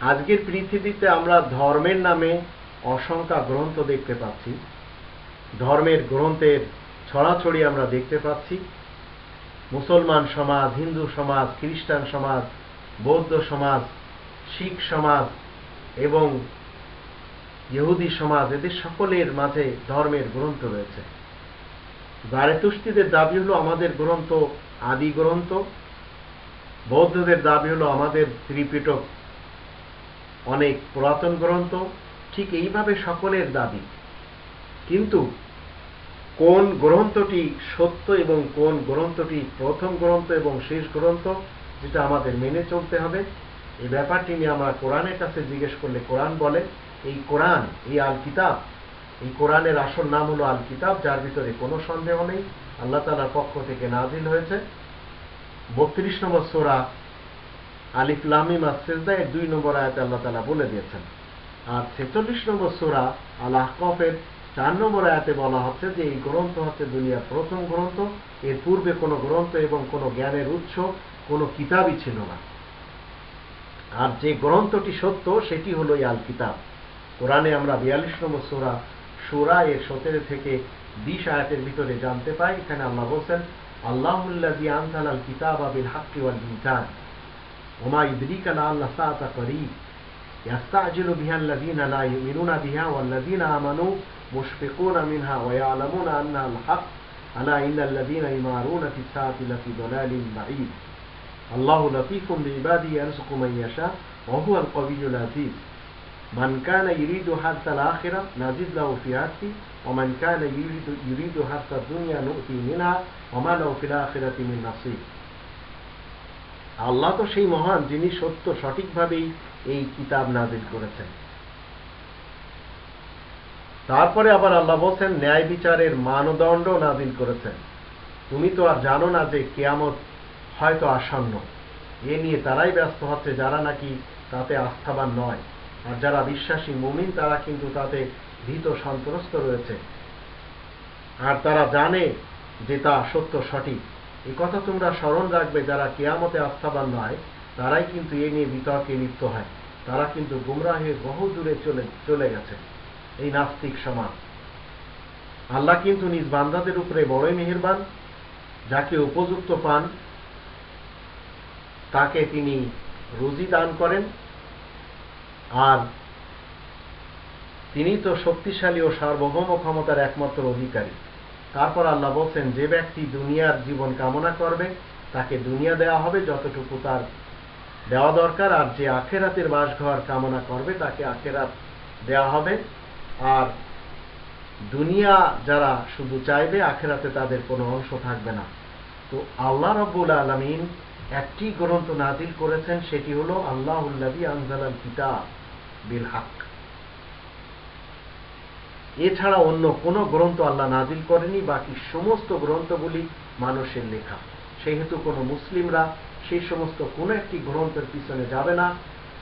আজকের পৃথিবীতে আমরা ধর্মের নামে অসংখ্য গ্রন্থ দেখতে পাচ্ছি। ধর্মের গ্রন্থের ছড়াছড়ি আমরা দেখতে পাচ্ছি। মুসলমান সমাজ, হিন্দু সমাজ, খ্রিস্টান সমাজ, বৌদ্ধ সমাজ, শিখ সমাজ এবং ইহুদি সমাজ, এদের সকলের মাঝে ধর্মের গ্রন্থ রয়েছে। জারেতুস্তিদের দাবি হলো, আমাদের গ্রন্থ আদি গ্রন্থ বৌদ্ধদের দাবি হলো আমাদের ত্রিপিটক অনেক পুরাতন গ্রন্থ, ঠিক এইভাবে সকলের দাবি। কিন্তু কোন গ্রন্থটি সত্য এবং কোন গ্রন্থটি প্রথম গ্রন্থ এবং শেষ গ্রন্থ, যেটা আমাদের মেনে চলতে হবে এই ব্যাপারটি নিয়ে আমরা কোরআনের কাছে জিজ্ঞেস করলে কোরআন বলে, এই কোরআন, এই আল কিতাব এই কোরআনের আসল নাম হলো আল কিতাব যার ভিতরে কোনো সন্দেহ নেই। আল্লাহ তালার পক্ষ থেকে নাজিল হয়েছে। বত্রিশ নম্বর সোরা আলিফ লামিম আসেজদা এর দুই নম্বর আয়াতে আল্লাহ তালা বলে দিয়েছেন। আর ছেচল্লিশ নম্বর সোরা আল আহকফের চার নম্বর আয়াতে বলা হচ্ছে যে, এই গ্রন্থ হচ্ছে দুনিয়ার প্রথম গ্রন্থ। এর পূর্বে কোনো গ্রন্থ এবং কোনো জ্ঞানের উৎস কোনো কিতাবই ছিল না। আর যে গ্রন্থটি সত্য, সেটি হলো আল কিতাব কোরআনে আমরা বিয়াল্লিশ নম্বর সোরা সোরা এর সতেরো থেকে বিশ আয়াতের ভিতরে জানতে পাই এখানে আল্লাহ বলছেন আল্লাহুল্লাজি আনসাল আল কিতাব আবিল হাক্কি ওয়াল মিজান ওমা ইদরিকা লা আল্লাহ সাআতা করিব يستعجل بها الذين لا يؤمنون بها والذين آمنوا مشفقون منها ويعلمون أنها الحق ألا إن الذين يمارون في الساعة لفي ضلال بعيد الله لطيف بعباده يرزق من يشاء وهو القوي العزيز من كان يريد حرث الآخرة نزد له في حرثه ومن كان يريد, يريد حرث الدنيا نؤتي منها وما له في الآخرة من نصيب আল্লাহ তো সেই মহান যিনি সত্য সঠিকভাবেই এই কিতাব নাজিল করেছেন তারপরে আবার আল্লাহ বলছেন ন্যায় বিচারের মানদণ্ড নাজিল করেছেন তুমি তো আর জানো না যে কেয়ামত হয়তো আসন্ন এ নিয়ে তারাই ব্যস্ত হচ্ছে যারা নাকি তাতে আস্থাবান নয় আর যারা বিশ্বাসী মুমিন, তারা কিন্তু তাতে ভীত সন্ত্রস্ত রয়েছে। আর তারা জানে যে তা সত্য, সঠিক। এ কথা তোমরা স্মরণ রাখবে, যারা কেয়ামতে আস্থাবান নয়, তারাই কিন্তু এ নিয়ে বিতর্কে লিপ্ত হয়। তারা কিন্তু গুমরা হয়ে বহু দূরে চলে চলে গেছে। এই নাস্তিক সমাজ। আল্লাহ কিন্তু নিজ বান্দাদের উপরে বড়ই মেহেরবান, যাকে উপযুক্ত পান, তাকে তিনি রুজি দান করেন। আর তিনি তো শক্তিশালী ও সার্বভৌম ক্ষমতার একমাত্র অধিকারী। তারপর আল্লাহ বলছেন, যে ব্যক্তি দুনিয়ার জীবন কামনা করবে, তাকে দুনিয়া দেওয়া হবে যতটুকু তার দেওয়া দরকার, আর যে আখেরাতের বাসঘর কামনা করবে, তাকে আখেরাত দেওয়া হবে। আর দুনিয়া যারা শুধু চাইবে, আখেরাতে তাদের কোনো অংশ থাকবে না। তো আল্লাহ রব্বুল আলমিন একটি গ্রন্থ নাজিল করেছেন, সেটি হল আল্লাহ উল্লাবি আনজালাল কিতাব। বিল হাক। এছাড়া অন্য কোনো গ্রন্থ আল্লাহ নাজিল করেনি, বাকি সমস্ত গ্রন্থগুলি মানুষের লেখা। সেহেতু কোনো মুসলিমরা সেই সমস্ত কোনো একটি গ্রন্থের পিছনে যাবে না।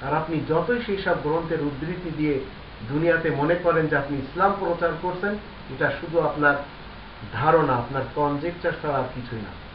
আর আপনি যতই সেই সব গ্রন্থের উদ্ধৃতি দিয়ে দুনিয়াতে মনে করেন যে আপনি ইসলাম প্রচার করছেন, এটা শুধু আপনার ধারণা, আপনার কনজেকচার ছাড়া আর কিছুই না।